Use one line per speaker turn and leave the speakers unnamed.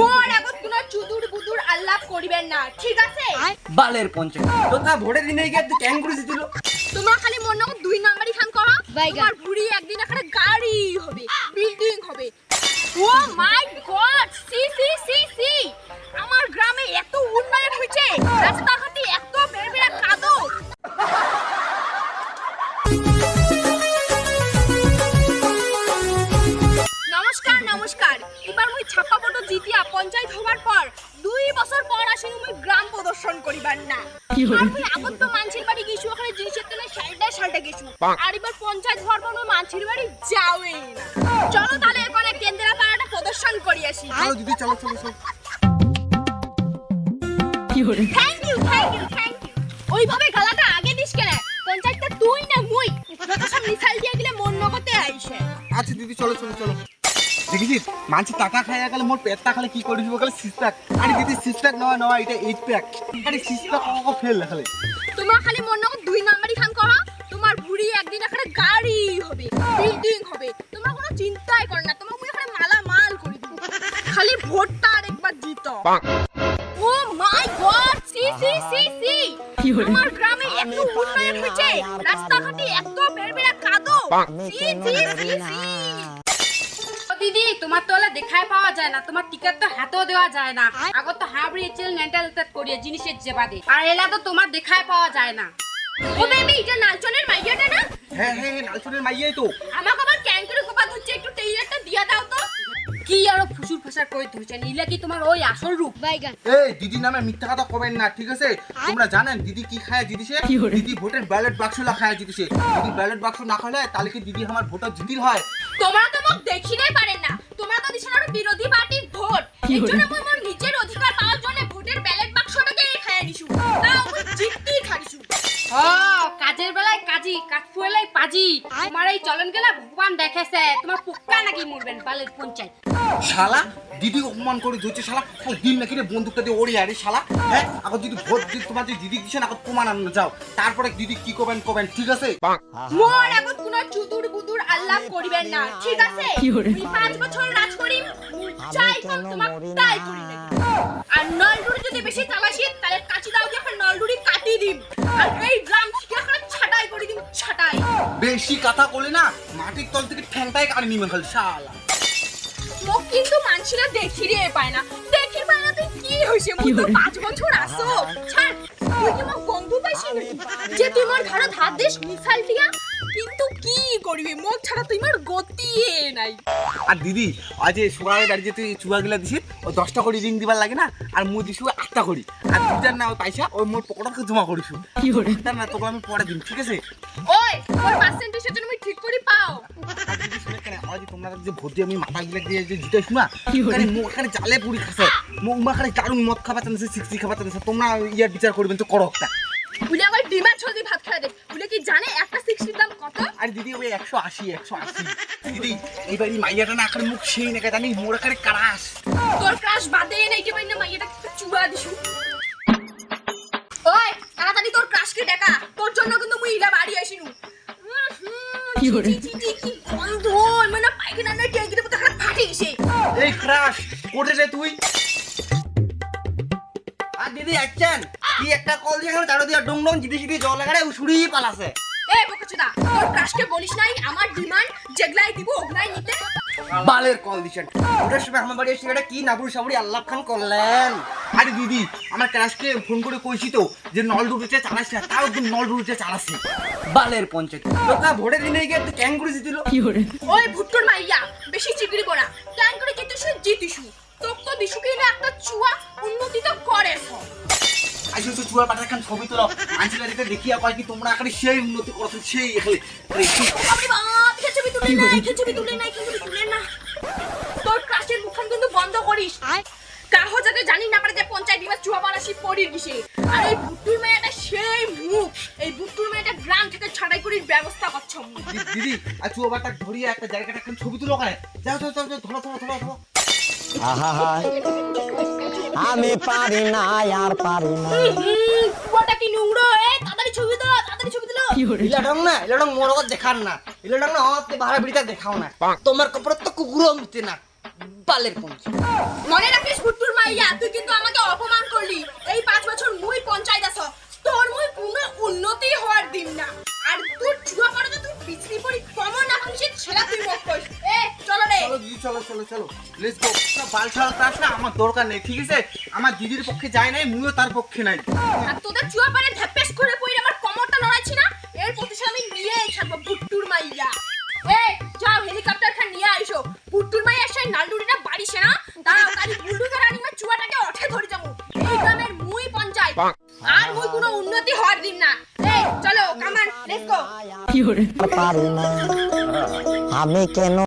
মোর আগত কোনো চুদুর বুদুর আল্লাপ করিবেন না ঠিক আছে?
বালের পঞ্চায়েত তোরা ভোটের দিনে গিয়ে তুই ক্যাং করে দিছিল
তোমরা খালি মন দুই নাম্বারই খান করো। তোমার বুড়ি একদিন এখানে মুই গ্রাম প্রদর্শন করিবার না। আগত তো মানছির বাড়ি গেছু ওখানে জিনিসের তেলে সাইডে গেছু আর এবার পঞ্চায়েত পর মানছির বাড়ি যাওই চলো তাহলে এখানে কেন্দ্রা পাড়াটা প্রদর্শন করি আসি।
চলো দিদি চলো চলো চলো।
Thank you thank you thank you ওইভাবে গালাটা আগে দিস কেন? পঞ্চায়েতটা তুই না মুই। যত সব মিসাইল দিয়ে গেলে মন নগতে আইসে।
আচ্ছা দিদি চলো চলো চলো। দেখেছিস? মানছি টাকা খাইয়া গেলে মোর পেটটা খালি কি করে দিব গেলে সিক্স প্যাক আরে দিদি সিক্স প্যাক নয় নয় এটা এইট প্যাক আরে সিক্স প্যাক কখন ফেল খালি।
তোমার খালি মন নগদ দুই নাম্বারই খান করো? তোমার বুড়ি একদিন এখানে গাড়ি হবে বিল্ডিং হবে। তোমরা কোনো চিন্তাই করো না তোমাকে মুই এখানে মালা মাল করে দিব। খালি ভোটটা আরেকবার জিত। ও মাই গড সি সি সি সি। আমার গ্রামে এত উন্নয়ন হয়েছে রাস্তাঘাটে এত বেড়বেড়া কাদো। সি সি সি সি।
দিদি তোমার তো ওলা দেখাই পাওয়া যায় না তোমার টিকিট তো হাতেও দেওয়া যায় না। আগত তো হাবড়ি এচেল নেন্টাল তেত করিয়ে জিনিসের জেবাদে। আর এলা তো তোমার দেখাই পাওয়া যায় না।
ও বেবি এটা নালচনের মাইয়াটা না?
হ্যাঁ হ্যাঁ হ্যাঁ লালচনের মাইয়াই তো।
আমাকে আবার ক্যাঙ্কুরে কোপা ধরছে একটু টেইলারটা দিয়া দাও তো।
কি আরও ফুসুর ফাসার করে ধরছেন ইলা কি তোমার ওই আসল রূপ?
এই দিদি নামে মিথ্যা কথা কবেন না ঠিক আছে? তোমরা জানেন দিদি কি খায় জিতিছে দিদি ভোটের ব্যালট বাক্স লা খায় জিতিছে দিদি ব্যালট বাক্স না খালে তাহলে কি দিদি আমার ভোটার জিতির হয়?
তোমরা তো মোক দেখিনাই পারেন না এর জন্য মই মোর নিজের অধিকার পাওয়ার জন্য ভোটের ব্যালট বাক্সটাকে খাইয়া নিছু তাও মই খাইছু।
ও কাজের বেলায় কাজী কাজ ফুয়েলাই পাজি। তোমার এই চলন গেলা ভগবান দেখেছে তোমার পোকা নাকি মরবেন বালের পঞ্চায়েত।
শালা দিদি অপমান করে ধরছে শালা। ও দিন নাকি রে বন্দুকটা দিয়ে ওড়ে আরে শালা। হ্যাঁ এখন যদি ভোট দিতে তোমার যে দিদি দিচ্ছেন এখন প্রমাণ আনো যাও। তারপরে দিদি কি করবেন করবেন ঠিক আছে?
মোর কোন চুদুর করিবেন না। ঠিক আছে? পাঁচ বছর রাজ করি চাই কম তোমাক তাই করি আর নলডুরি যদি বেশি চালাসি তাহলে কাচি দাও দিয়ে এখন নলডুরি কাটি আর এই গ্রাম থেকে এখন ছাটাই করে ছাটাই।
বেশি কথা বলে না মাটির তল থেকে ঠ্যাংটাই কাটে নিবে খালি শালা।
মোক কিন্তু মানছিলা দেখি রে পায় না। দেখি পায় না তুই কি হইছে? মুই তো পাঁচ বছর আসো ছাড় তুই কি মোক বন্ধু পাইছি যে তুই মোর ঘরে হাত দিস মিসাইল দিয়া কিন্তু কি করবি? মোক ছাড়া তুই মোর গতিয়ে নাই।
আর দিদি আজ সুগারের বাড়ি যে তুই চুয়া গিলা দিছি ও দশটা করে রিং দিবার লাগে না আর মুই দিছু আটটা করি আর দুটার না ওই পয়সা ওই মোর পকেটকে জমা করিছু কি করে? না তোকে আমি পরে দিন ঠিক আছে?
ওই পার্সেন্টেজের জন্য আমি ঠিক করে পাও।
আজ তোমরা যে ভোট আমি মাথা গিলা দিয়ে যে মুখ জালে পুরি খাসে মুখ মা খালি দারুণ মদ খাবার চান্সে সিক্সটি খাবার চান্সে তোমরা ইয়ার বিচার করবেন তো করো একটা।
বলে আবার ডিমান্ড ছদি ভাত খাওয়া দে বলে কি জানে একটা সিক্সটির দাম কত?
আর দিদি ওই একশো আশি একশো আশি। দিদি এইবার এই মাইয়াটা না আকারে মুখ সেই নাকি জানি মোর আকারে কারাস
তোর ক্রাশ বাদে নাইতে পারি না মাইয়াটা চুবা দিছু ওই তাড়াতাড়ি তোর ক্রাশকে দেখা। তোর জন্য কিন্তু মুই ইলা বাড়ি আসিনু। কি করে? কি গন্ধ মানে পায়খানা না মতো খারাপ ফাটে গেছে
এই ক্রাশ কোটে রে তুই। আর দিদি আচ্ছেন কি একটা কল দিয়ে এখানে চারো দিয়া ডং ডং জিতে জিতে জল লাগারে উছুড়ি পালাছে।
এই বকচুদা তোর ক্রাশকে বলিস নাই আমার ডিমান্ড যেগলাই দিব ওগলাই নিতে।
বালের কল দিছেন। ওটার সময় আমার বাড়ি এসে এটা কি নাবুর সাবুরি আল্লাহ খান করলেন। আরে দিদি আমার ক্রাশকে ফোন করে কইছি তো যে নল ডুবিতে চালাচ্ছে তাও একদম নল ডুবিতে চালাচ্ছে।
বালের পঞ্চায়েত। তোরা ভোটের দিনে গিয়ে তুই ক্যাং করে দিছিল
ওই ভুট্টুর মাইয়া বেশি চিকড়ি বড়া প্ল্যান করে কিন্তু সে জিতিসু। তোর তো দিশু কিনে একটা চুয়া উন্নতি তো করে
আইসো তো চুয়ার পাটা খান ছবি তোলো। আনছিলারিতে দেখিয়া কয় কি তোমরা এখানে সেই উন্নতি করছ সেই এখানে আরে
বাপ কে ছবি তুলে নাই কে ছবি তুলে নাই কে তুলে না। তোর ক্লাসের মুখখান কিন্তু বন্ধ করিস। কাহো যাতে জানি না পারে যে পঞ্চায়েত এবার চুয়া বারাসি পড়ির গেছে আর এই ভুট্টুর মেয়েটা সেই মুখ। এই ভুট্টুর মেয়েটা গ্রাম থেকে ছাড়াই করির ব্যবস্থা করছ
দিদি আর চুয়া বাটা ধরিয়া একটা জায়গাটা এখন ছবি তুলো করে যাও যাও যাও ধরো ধরো ধরো ধরো।
আহা আমি পারি না আর পারি না।
কুয়াটা কি নোংরা? এ তাড়াতাড়ি ছবি দাও তাড়াতাড়ি ছবি দিলো
ইলাডং না ইলাডং মোর লগত দেখার না। ইলাডং না আমাকে ভাড়া বিড়িটা দেখাও না। তোমার কাপড় তো কুকুরও মিটে না বালের পঞ্চায়েত
মনে রাখবি মাইয়া তুই কিন্তু আমাকে অপমান করলি। এই পাঁচ বছর মুই পঞ্চায়েত আস তোর মুই কোনো উন্নতি হওয়ার দিন না। চলো
চলো চলো। চলো লেটস গো বাল ছাড়া তাস না আমার দরকার নেই ঠিক আছে? আমার দিদির পক্ষে যায় নাই মুইও তার পক্ষে নাই।
আর তোদের চুয়া পারে ধ্যাপেস করে পড়ি আমার কমরটা নড়াইছি না? এর প্রতিশোধ আমি নিয়েই ছাড়বো ভুট্টুর মাইয়া। এ যাও হেলিকপ্টার খান নিয়ে আইসো। ভুট্টুর মাইয়া সেই নালডুরিটা বাড়িছে না? দাঁড়াও কালি বুলডুজার আনিমা চুয়াটাকে অঠে ধরে যাব। এই গ্রামের মুই পঞ্চায়েত। আর মুই কোনো উন্নতি হওয়ার দিন না। এই চলো কামান লেটস গো
আর পারি না। আমি কেন